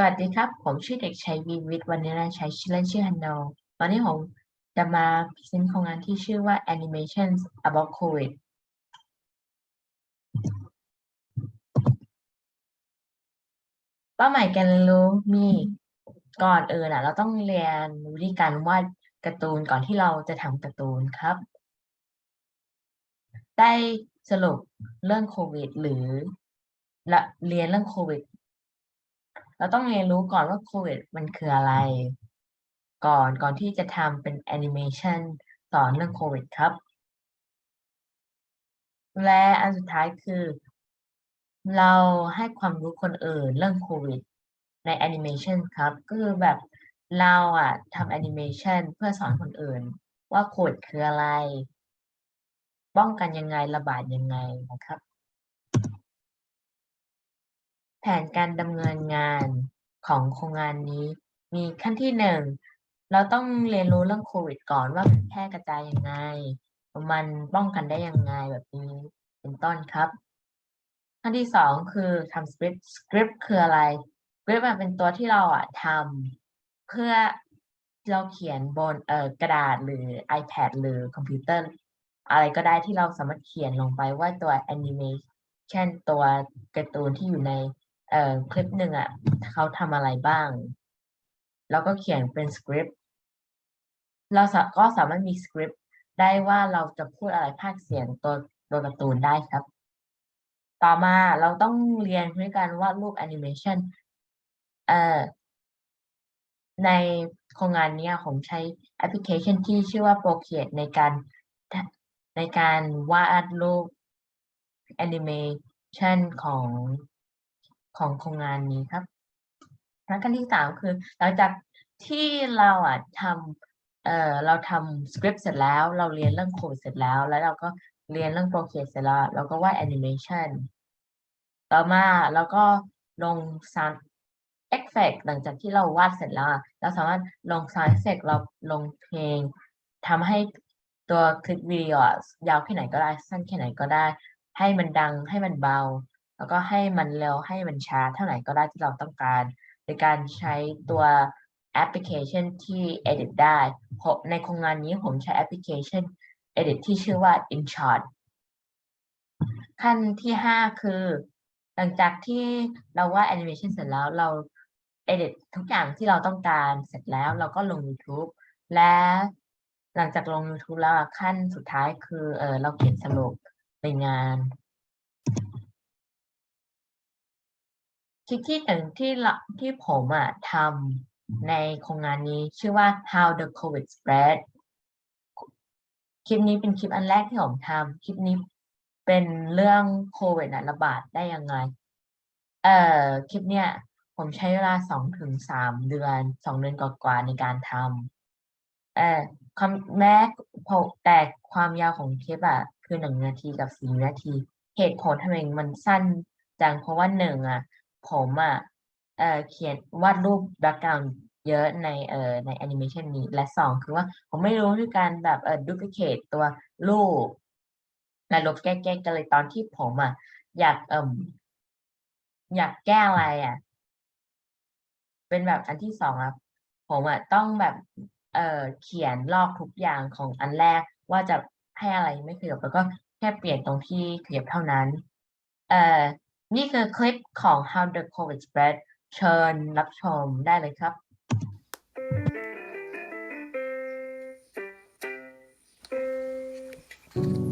สวัสดีครับ ผมชื่อเด็กชายวีวิทย์วันนี้นะใช้ชื่อเล่นชื่อฮันโนวันนี้ผมจะมาพรีเซนต์โครงงานที่ชื่อว่า Animations about COVID เป้าหมายการเรียนรู้มีก่อนเอื่นอะเราต้องเรียนวิธีการวาดการ์ตูนก่อนที่เราจะทำการ์ตูนครับ ได้สรุปเรื่องโควิด หรือละเรียนเรื่องโควิด เราต้องเรียนรู้ก่อนว่าโควิดมันคืออะไร ก่อนก่อนที่จะทำเป็นแอนิเมชันสอนเรื่องโควิดครับ และอันสุดท้ายคือ เราให้ความรู้คนอื่นเรื่องโควิด ในแอนิเมชันครับ ก็คือแบบเราอะทำแอนิเมชันเพื่อสอนคนอื่น ว่าโควิดคืออะไร ป้องกันยังไงระบาดยังไงนะครับ นการดำเนินงานของโครงงานนี้ มีขั้นที่หนึ่งเราต้องเรียนรู้เรื่องโควิดก่อนว่ามันแพร่กระจายยังไง มันป้องกันได้ยังไงแบบนี้เป็นต้นครับขั้นที่สองคือทำสคริปต์สคริปต์คืออะไรสคริปต์มันเป็นตัวที่เราอะทำเพื่อเราเขียนบนเอ่อกระดาษหรือ iPad หรือคอมพิวเตอร์ อะไรก็ได้ที่เราสามารถเขียนลงไปว่าตัวแอนิเมชันตัวการ์ตูนที่อยู่ใน เอ่อคลิปหนึ่งอะเขาทำอะไรบ้าง แล้วก็เขียนเป็นสคริปต์เราสาก็สามารถมีสคริปต์ได้ว่าเราจะพูดอะไรภาคเสียงตัวตัวการ์ตูนได้ครับ ต่อมาเราต้องเรียนด้วยการวาดรูปแอนิเมชันเอ่อในโครงงานนี้ผมใช้แอปพลิเคชันที่ชื่อว่า Procreate ในการในการวาดรูปแอนิเมชันของ ของโครงงานนี้ครับแล้วขั้นที่สามคือหลังจากที่เราอะทำเอ่อเราทำสคริปต์เสร็จแล้ว เราเรียนเรื่องโคดเสร็จแล้ว แล้วเราก็เรียนเรื่องโปรเ e เสร็จแล้วเราก็วาดแอนิเมชันต่อมาเราก็ลง sound effect หลังจากที่เราวาดเสร็จแล้ว เราสามารถลง sound effect เราลงเพลงทำให้ตัวคลิปวิดีโอยาวแค่ไหนก็ได้ สั้นแค่ไหนก็ได้ ให้มันดังให้มันเบา แล้วก็ให้มันเร็วให้มันช้าเท่าไหร่ก็ได้ที่เราต้องการ โดยการใช้ตัวแอปพลิเคชันที่ edit ได้ในโครงงานนี้ผมใช้แอปพลิเคชัน edit ที่ชื่อว่า InShot ขั้นที่ห้าคือ หลังจากที่เราว่าดแอนิเมชันเสร็จแล้วเรา edit ทุกอย่างที่เราต้องการเสร็จแล้วเราก็ลง YouTube และหลังจากลง YouTube แล้วขั้นสุดท้ายคือเออเราเขียนสรุปในงาน คลิปที่หนึ่งที่ที่ผมอะทำในโครงงานนี้ชื่อว่า how the covid spread คลิปนี้เป็นคลิปอันแรกที่ผมทำคลิปนี้เป็นเรื่องโควิดระบาดได้ยังไง เอ่อคลิปเนี้ยผมใช้เวลาสองถึงสามเดือนสองเดือนกว่าๆในการทำเอ่อความแม้แต่ความยาวของคลิปอะคือหนึ่งนาทีกับสี่นาที เหตุผลทำไมมันสั้นจังเพราะว่าหนึ่งอะ ผมอะเอ่อเขียนวาดรูปแบ็กกราวด์เยอะในเออในแอนิเมชันนี้และสองคือว่าผมไม่รู้ด้วยการแบบเออดูพิเคตตัวรูปและลบแก้แก้กันเลยตอนที่ผมอะอยากเอ่มอยากแก้อะไรอะ เป็นแบบอันที่สองอะผมอะต้องแบบเออเขียนลอกทุกอย่างของอันแรกว่าจะให้อะไรไม่ขยับแล้วก็แค่เปลี่ยนตรงที่ขยับเท่านั้น เออ นี่คือคลิปของ How the COVID Spread เชิญรับชมได้เลยครับส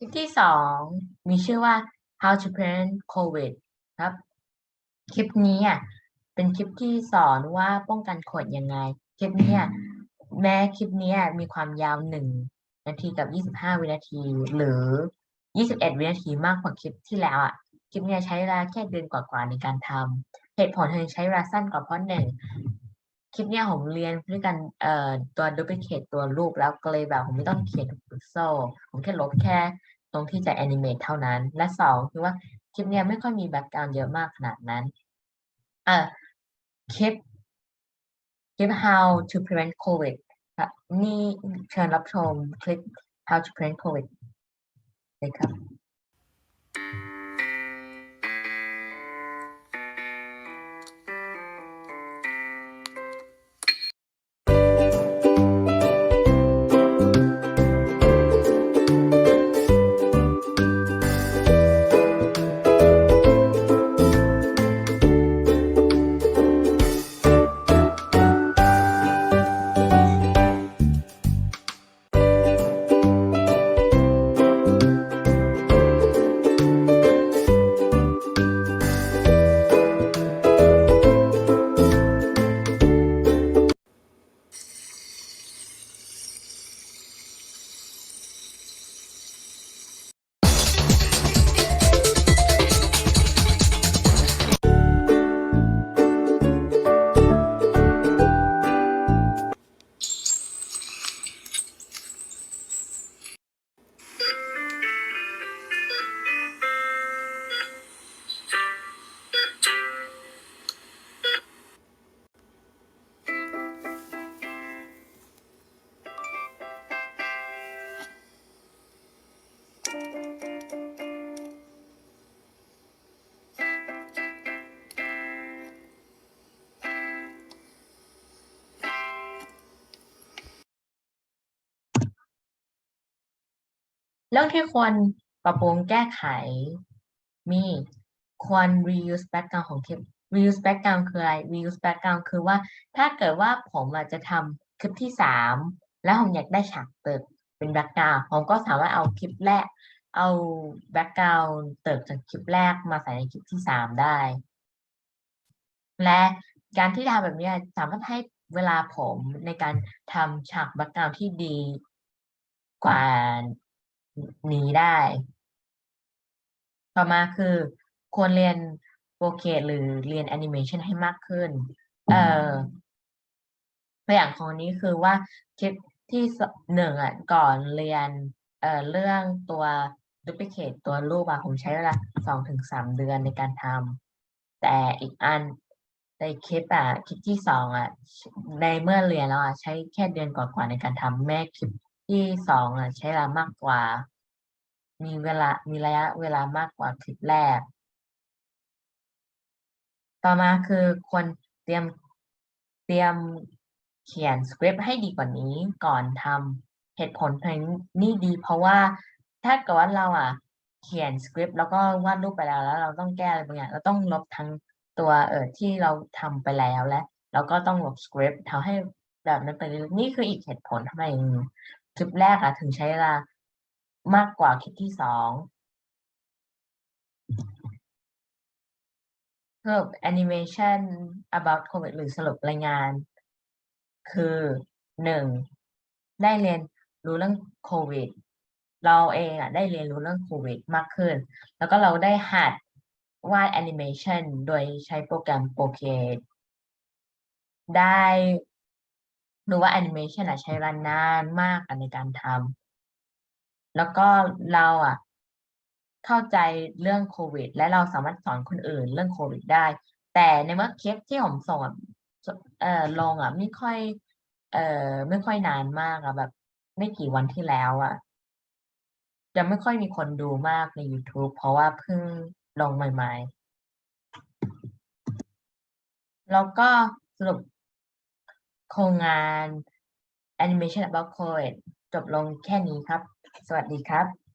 คลิปที่สองมีชื่อว่า how to prevent covid ครับ คลิปนี้อะเป็นคลิปที่สอนว่าป้องกันโควิดยังไง คลิปนี้แม้คลิปนี้มีความยาวหนึ่งนาทีกับยี่สิบห้าวินาที หรือยี่สิบเอ็ดวินาทีมากกว่าคลิปที่แล้วอะ คลิปนี้ใช้เวลาแค่เดือนกว่าๆในการทำเหตุผลที่ใช้เวลาสั้นกว่าเพราะหนึ่ง คลิปเนี้ยผมเรียนด้วยกันเอ่อตัว duplicate ตัวรูปแล้วก็เลยแบบผมไม่ต้องเขียนทุกพิกเซลผมแค่ลบแค่ตรงที่จะ animate เท่านั้น และสองคือว่าคลิปเนี้ยไม่ค่อยมีแบ็กกราวด์เยอะมากขนาดนั้นเอ่อคลิปคลิป how to prevent covid ครับนี่เชิญรับชมคลิป how to prevent covid เลยครับ รื่องที่ควรปรับปรุงแก้ไขมีควร reuse background ของคลิป reuse background คืออะไร reuse background คือว่าถ้าเกิดว่าผมอาจจะทำคลิปที่สามแล้วผมอยากได้ฉากตึกเป็น background ผมก็สามารถเอาคลิปแรก เอา background ตึกจากคลิปแรกมาใส่ในคลิปที่สามได้ และการที่ทำแบบนี้สามารถให้เวลาผมในการทำฉาก background ที่ดีกว่า นี้ได้ ต่อมาคือ ควรเรียนโปรเคดหรือเรียนแอนิเมชันให้มากขึ้น เอ่อตัวอย่างของนี้คือว่าคลิปที่หนึ่งอะก่อนเรียน เอ่อเรื่องตัว duplicate ตัวรูปอะผมใช้เวลาสองถึงสามเดือนในการทำแต่อีกอันในคลิปอะคลิปที่สองอะในเมื่อเรียนแล้วอะใช้แค่เดือนกว่าๆในการทำแม่คลิป ที่สองอะใช้เวลามากกว่า มีเวลามีระยะเวลามากกว่าคลิปแรก ต่อมาคือควรเตรียมเตรียมเขียนสคริปต์ให้ดีกว่านี้ก่อนทำเหตุผลเพลงนี่ดี เพราะว่าถ้าเกิดว่าเราอะเขียนสคริปต์แล้วก็วาดรูปไปแล้วแล้ว เราต้องแก้อะไรบางอย่างเราต้องลบทั้งตัวเออที่เราทำไปแล้วและเราก็ต้องลบสคริปต์ทำให้แบบนั้นไปเรื่อยนี่คืออีกเหตุผลทำไม คลิปแรกอะถึงใช้เวลามากกว่าคลิปที่สองเพิ่ม animation about covid หรือสรุปรายงาน คือหนึ่งได้เรียนรู้เรื่องโควิด เราเองอะได้เรียนรู้เรื่องโควิดมากขึ้น แล้วก็เราได้หัดวาดแอนิเมชันโดยใช้โปรแกรม Procreate ได้ รู้ว่าแอนิเมชันอะใช้เวลานานมากในการทำแล้วก็เราอะเข้าใจเรื่องโควิด และเราสามารถสอนคนอื่นเรื่องโควิดได้ แต่ในเมื่อเคลิปที่ผมส่งอะเอ่อลงอะไม่ค่อย เอ่อไม่ค่อยนานมากอะแบบ ไม่กี่วันที่แล้วอะจะไม่ค่อยมีคนดูมากใน YouTube เพราะว่าเพิ่งลงใหม่ ๆ แล้วก็สรุป โครงงาน Animation about COVID จบลงแค่นี้ครับ สวัสดีครับ